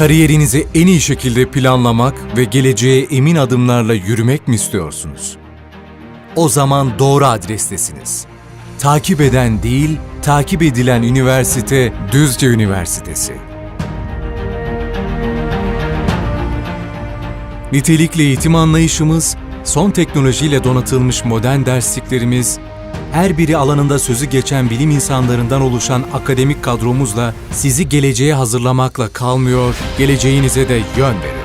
Kariyerinizi en iyi şekilde planlamak ve geleceğe emin adımlarla yürümek mi istiyorsunuz? O zaman doğru adrestesiniz. Takip eden değil, takip edilen üniversite Düzce Üniversitesi. Nitelikli eğitim anlayışımız, son teknolojiyle donatılmış modern dersliklerimiz, her biri alanında sözü geçen bilim insanlarından oluşan akademik kadromuzla sizi geleceğe hazırlamakla kalmıyor, geleceğinize de yön veriyoruz.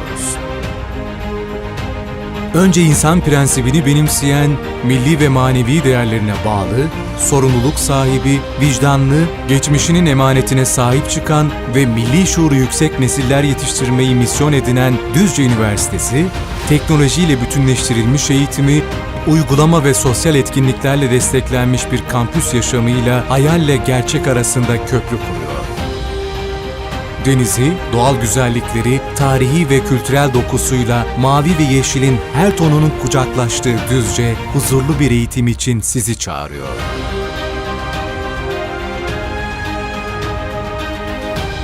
Önce insan prensibini benimseyen, milli ve manevi değerlerine bağlı, sorumluluk sahibi, vicdanlı, geçmişinin emanetine sahip çıkan ve milli şuuru yüksek nesiller yetiştirmeyi misyon edinen Düzce Üniversitesi, teknolojiyle bütünleştirilmiş eğitimi, uygulama ve sosyal etkinliklerle desteklenmiş bir kampüs yaşamıyla hayalle gerçek arasında köprü kuruyor. Denizi, doğal güzellikleri, tarihi ve kültürel dokusuyla mavi ve yeşilin her tonunun kucaklaştığı Düzce, huzurlu bir eğitim için sizi çağırıyor.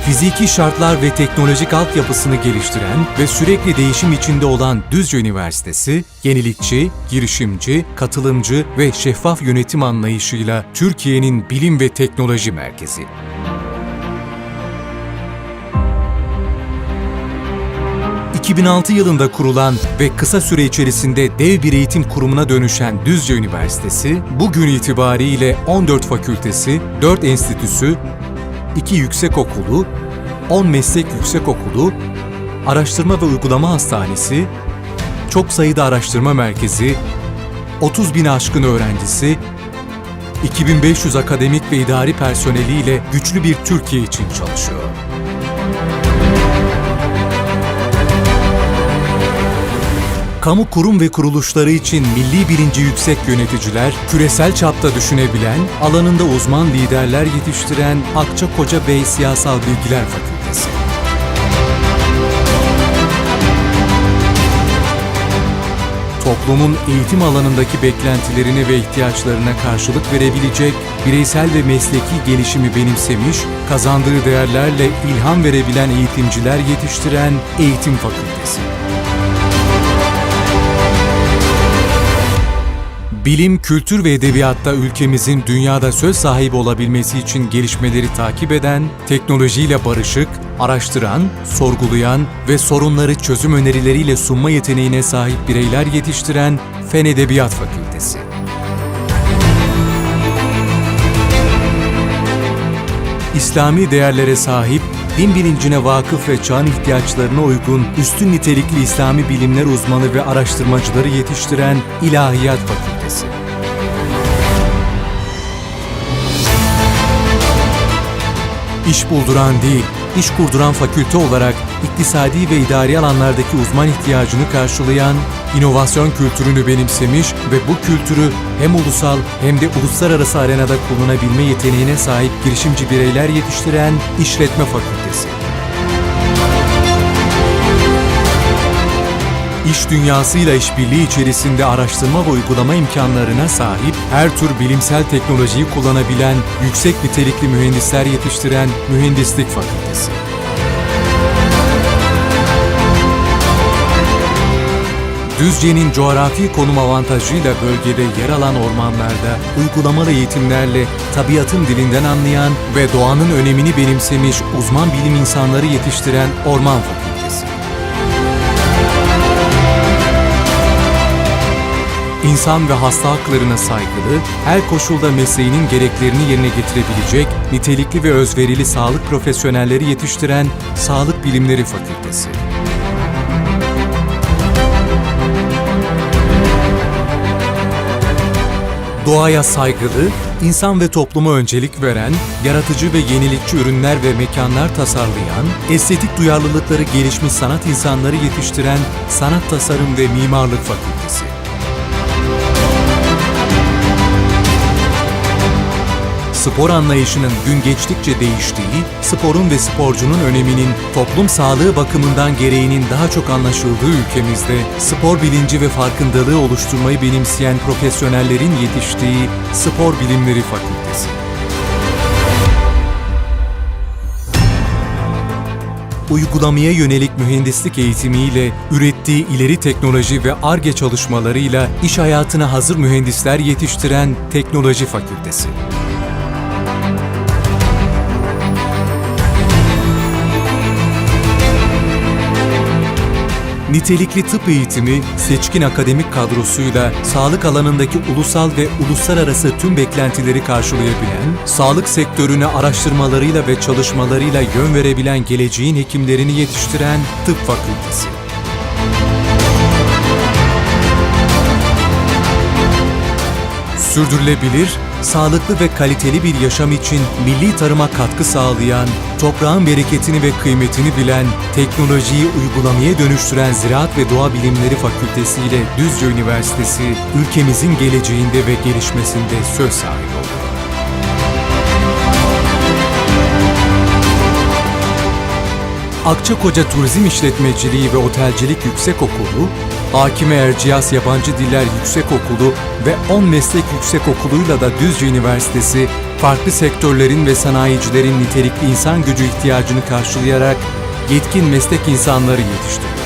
Fiziki şartlar ve teknolojik altyapısını geliştiren ve sürekli değişim içinde olan Düzce Üniversitesi, yenilikçi, girişimci, katılımcı ve şeffaf yönetim anlayışıyla Türkiye'nin bilim ve teknoloji merkezi. 2006 yılında kurulan ve kısa süre içerisinde dev bir eğitim kurumuna dönüşen Düzce Üniversitesi, bugün itibariyle 14 fakültesi, 4 enstitüsü, 2 yüksekokulu, 10 meslek yüksekokulu, araştırma ve uygulama hastanesi, çok sayıda araştırma merkezi, 30 bin aşkın öğrencisi, 2500 akademik ve idari personeliyle güçlü bir Türkiye için çalışıyor. Kamu kurum ve kuruluşları için milli bilinci yüksek yöneticiler, küresel çapta düşünebilen, alanında uzman liderler yetiştiren Akçakoca Bey Siyasal Bilgiler Fakültesi. Toplumun eğitim alanındaki beklentilerine ve ihtiyaçlarına karşılık verebilecek, bireysel ve mesleki gelişimi benimsemiş, kazandığı değerlerle ilham verebilen eğitimciler yetiştiren Eğitim Fakültesi. Bilim, kültür ve edebiyatta ülkemizin dünyada söz sahibi olabilmesi için gelişmeleri takip eden, teknolojiyle barışık, araştıran, sorgulayan ve sorunları çözüm önerileriyle sunma yeteneğine sahip bireyler yetiştiren Fen Edebiyat Fakültesi. İslami değerlere sahip, din bilincine vakıf ve çağın ihtiyaçlarına uygun üstün nitelikli İslami bilimler uzmanı ve araştırmacıları yetiştiren İlahiyat Fakültesi. İş bulduran değil, iş kurduran fakülte olarak iktisadi ve idari alanlardaki uzman ihtiyacını karşılayan, inovasyon kültürünü benimsemiş ve bu kültürü hem ulusal hem de uluslararası arenada kullanabilme yeteneğine sahip girişimci bireyler yetiştiren İşletme Fakültesi. İş dünyasıyla işbirliği içerisinde araştırma ve uygulama imkanlarına sahip, her tür bilimsel teknolojiyi kullanabilen, yüksek nitelikli mühendisler yetiştiren Mühendislik Fakültesi. Düzce'nin coğrafi konum avantajıyla bölgede yer alan ormanlarda uygulamalı eğitimlerle tabiatın dilinden anlayan ve doğanın önemini benimsemiş uzman bilim insanları yetiştiren Orman Fakültesi. İnsan ve hasta haklarına saygılı, her koşulda mesleğinin gereklerini yerine getirebilecek nitelikli ve özverili sağlık profesyonelleri yetiştiren Sağlık Bilimleri Fakültesi. Doğaya saygılı, insan ve topluma öncelik veren, yaratıcı ve yenilikçi ürünler ve mekanlar tasarlayan, estetik duyarlılıkları gelişmiş sanat insanları yetiştiren Sanat Tasarım ve Mimarlık Fakültesi. Spor anlayışının gün geçtikçe değiştiği, sporun ve sporcunun öneminin toplum sağlığı bakımından gereğinin daha çok anlaşıldığı ülkemizde spor bilinci ve farkındalığı oluşturmayı benimseyen profesyonellerin yetiştiği Spor Bilimleri Fakültesi. uygulamaya yönelik mühendislik eğitimiyle, ürettiği ileri teknoloji ve ARGE çalışmalarıyla iş hayatına hazır mühendisler yetiştiren Teknoloji Fakültesi. Nitelikli tıp eğitimi, seçkin akademik kadrosuyla sağlık alanındaki ulusal ve uluslararası tüm beklentileri karşılayabilen, sağlık sektörüne araştırmalarıyla ve çalışmalarıyla yön verebilen geleceğin hekimlerini yetiştiren tıp fakültesi. Sürdürülebilir, sağlıklı ve kaliteli bir yaşam için milli tarıma katkı sağlayan, toprağın bereketini ve kıymetini bilen, teknolojiyi uygulamaya dönüştüren Ziraat ve Doğa Bilimleri Fakültesi ile Düzce Üniversitesi, ülkemizin geleceğinde ve gelişmesinde söz sahibi oluyor. Akçakoca Turizm İşletmeciliği ve Otelcilik Yüksekokulu, Hakime Erciyes Yabancı Diller Yüksekokulu ve 10 Meslek Yüksekokulu'yla da Düzce Üniversitesi, farklı sektörlerin ve sanayicilerin nitelikli insan gücü ihtiyacını karşılayarak yetkin meslek insanları yetiştiriyor.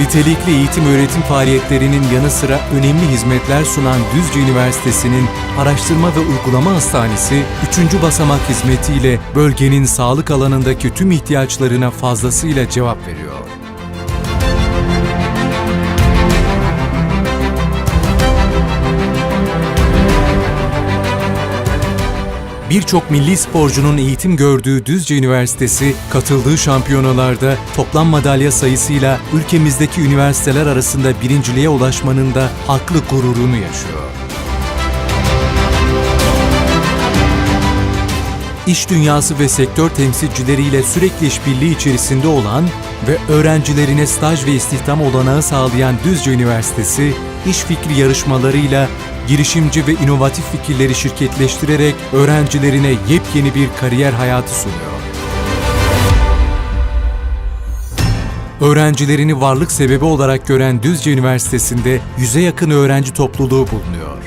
Nitelikli eğitim öğretim faaliyetlerinin yanı sıra önemli hizmetler sunan Düzce Üniversitesi'nin Araştırma ve Uygulama Hastanesi 3. basamak hizmetiyle bölgenin sağlık alanındaki tüm ihtiyaçlarına fazlasıyla cevap veriyor. Birçok milli sporcunun eğitim gördüğü Düzce Üniversitesi, katıldığı şampiyonalarda toplam madalya sayısıyla ülkemizdeki üniversiteler arasında birinciliğe ulaşmanın da haklı gururunu yaşıyor. İş dünyası ve sektör temsilcileriyle sürekli işbirliği içerisinde olan ve öğrencilerine staj ve istihdam olanağı sağlayan Düzce Üniversitesi, iş fikri yarışmalarıyla girişimci ve inovatif fikirleri şirketleştirerek öğrencilerine yepyeni bir kariyer hayatı sunuyor. Öğrencilerini varlık sebebi olarak gören Düzce Üniversitesi'nde yüze yakın öğrenci topluluğu bulunuyor.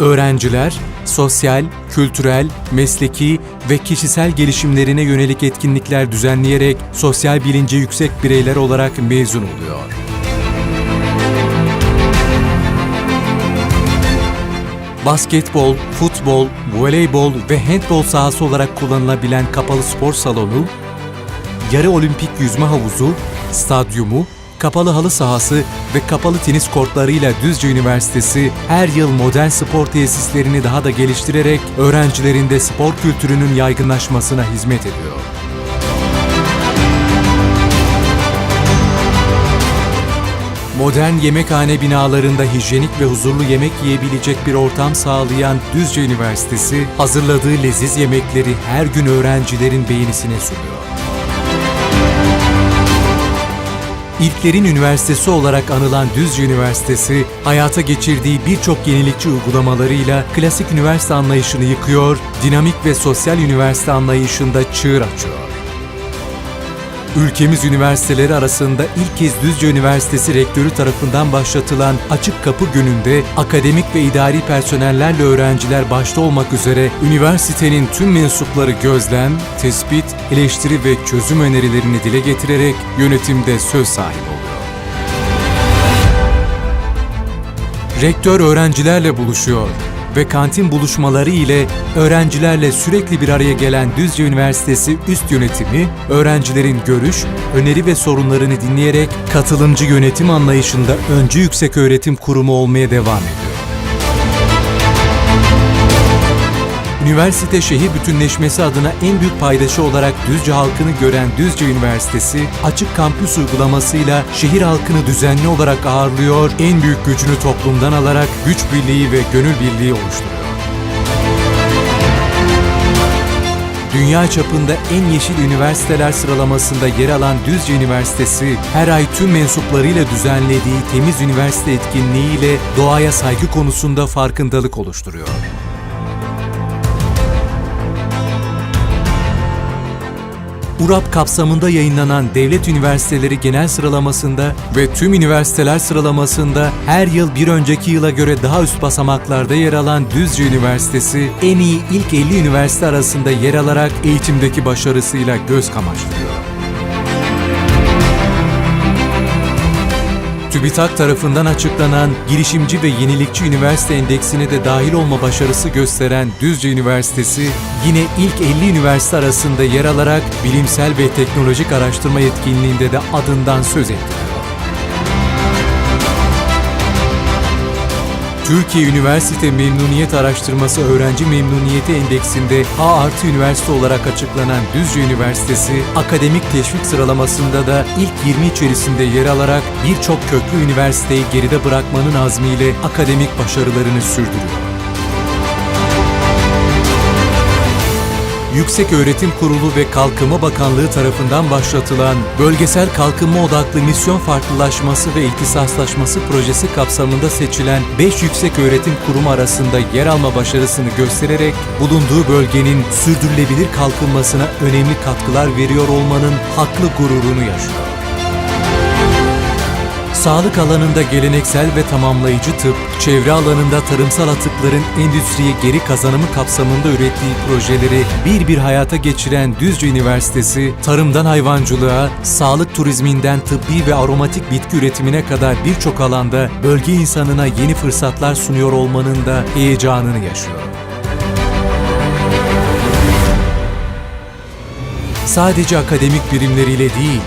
Öğrenciler, sosyal, kültürel, mesleki ve kişisel gelişimlerine yönelik etkinlikler düzenleyerek sosyal bilinci yüksek bireyler olarak mezun oluyor. Basketbol, futbol, voleybol ve handbol sahası olarak kullanılabilen kapalı spor salonu, yarı olimpik yüzme havuzu, stadyumu, kapalı halı sahası ve kapalı tenis kortlarıyla Düzce Üniversitesi her yıl modern spor tesislerini daha da geliştirerek öğrencilerinde spor kültürünün yaygınlaşmasına hizmet ediyor. Modern yemekhane binalarında hijyenik ve huzurlu yemek yiyebilecek bir ortam sağlayan Düzce Üniversitesi, hazırladığı leziz yemekleri her gün öğrencilerin beğenisine sunuyor. İlklerin üniversitesi olarak anılan Düzce Üniversitesi, hayata geçirdiği birçok yenilikçi uygulamalarıyla klasik üniversite anlayışını yıkıyor, dinamik ve sosyal üniversite anlayışında çığır açıyor. Ülkemiz üniversiteleri arasında ilk kez Düzce Üniversitesi Rektörü tarafından başlatılan Açık Kapı Günü'nde akademik ve idari personellerle öğrenciler başta olmak üzere üniversitenin tüm mensupları gözlem, tespit, eleştiri ve çözüm önerilerini dile getirerek yönetimde söz sahibi oluyor. Rektör öğrencilerle buluşuyor ve kantin buluşmaları ile öğrencilerle sürekli bir araya gelen Düzce Üniversitesi üst yönetimi, öğrencilerin görüş, öneri ve sorunlarını dinleyerek katılımcı yönetim anlayışında öncü yüksek öğretim kurumu olmaya devam ediyor. Üniversite şehir bütünleşmesi adına en büyük paydaşı olarak Düzce halkını gören Düzce Üniversitesi, açık kampüs uygulamasıyla şehir halkını düzenli olarak ağırlıyor, en büyük gücünü toplumdan alarak güç birliği ve gönül birliği oluşturuyor. Dünya çapında en yeşil üniversiteler sıralamasında yer alan Düzce Üniversitesi, her ay tüm mensuplarıyla düzenlediği temiz üniversite etkinliğiyle doğaya saygı konusunda farkındalık oluşturuyor. URAP kapsamında yayınlanan Devlet Üniversiteleri Genel Sıralamasında ve tüm üniversiteler sıralamasında her yıl bir önceki yıla göre daha üst basamaklarda yer alan Düzce Üniversitesi en iyi ilk 50 üniversite arasında yer alarak eğitimdeki başarısıyla göz kamaştırıyor. TÜBİTAK tarafından açıklanan girişimci ve yenilikçi üniversite endeksine de dahil olma başarısı gösteren Düzce Üniversitesi, yine ilk 50 üniversite arasında yer alarak bilimsel ve teknolojik araştırma yetkinliğinde de adından söz ettiriyor. Türkiye Üniversite Memnuniyet Araştırması Öğrenci Memnuniyeti Endeksinde A artı üniversite olarak açıklanan Düzce Üniversitesi, akademik teşvik sıralamasında da ilk 20 içerisinde yer alarak birçok köklü üniversiteyi geride bırakmanın azmiyle akademik başarılarını sürdürüyor. Yüksek Öğretim Kurulu ve Kalkınma Bakanlığı tarafından başlatılan Bölgesel Kalkınma Odaklı Misyon Farklılaşması ve İhtisaslaşması projesi kapsamında seçilen 5 yüksek öğretim kurumu arasında yer alma başarısını göstererek bulunduğu bölgenin sürdürülebilir kalkınmasına önemli katkılar veriyor olmanın haklı gururunu yaşıyor. Sağlık alanında geleneksel ve tamamlayıcı tıp, çevre alanında tarımsal atıkların endüstriye geri kazanımı kapsamında ürettiği projeleri bir bir hayata geçiren Düzce Üniversitesi, tarımdan hayvancılığa, sağlık turizminden tıbbi ve aromatik bitki üretimine kadar birçok alanda bölge insanına yeni fırsatlar sunuyor olmanın da heyecanını yaşıyor. Sadece akademik birimleriyle değil,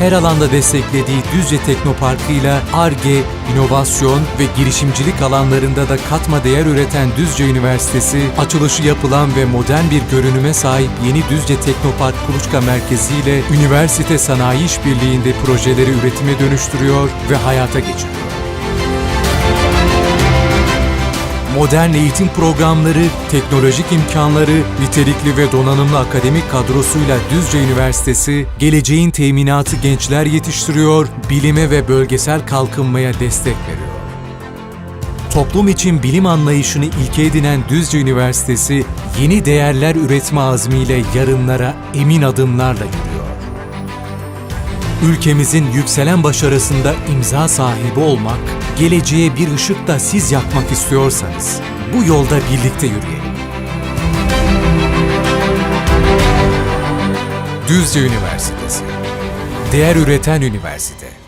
her alanda desteklediği Düzce Teknoparkı'yla ARGE, inovasyon ve girişimcilik alanlarında da katma değer üreten Düzce Üniversitesi, açılışı yapılan ve modern bir görünüme sahip yeni Düzce Teknopark Kuluçka Merkezi ile üniversite sanayi işbirliğinde projeleri üretime dönüştürüyor ve hayata geçiriyor. Modern eğitim programları, teknolojik imkanları, nitelikli ve donanımlı akademik kadrosuyla Düzce Üniversitesi, geleceğin teminatı gençler yetiştiriyor, bilime ve bölgesel kalkınmaya destek veriyor. Toplum için bilim anlayışını ilke edinen Düzce Üniversitesi, yeni değerler üretme azmiyle yarınlara emin adımlarla yürüyor. Ülkemizin yükselen başarısında imza sahibi olmak, geleceğe bir ışık da siz yakmak istiyorsanız bu yolda birlikte yürüyelim. Düzce Üniversitesi Değer üreten üniversite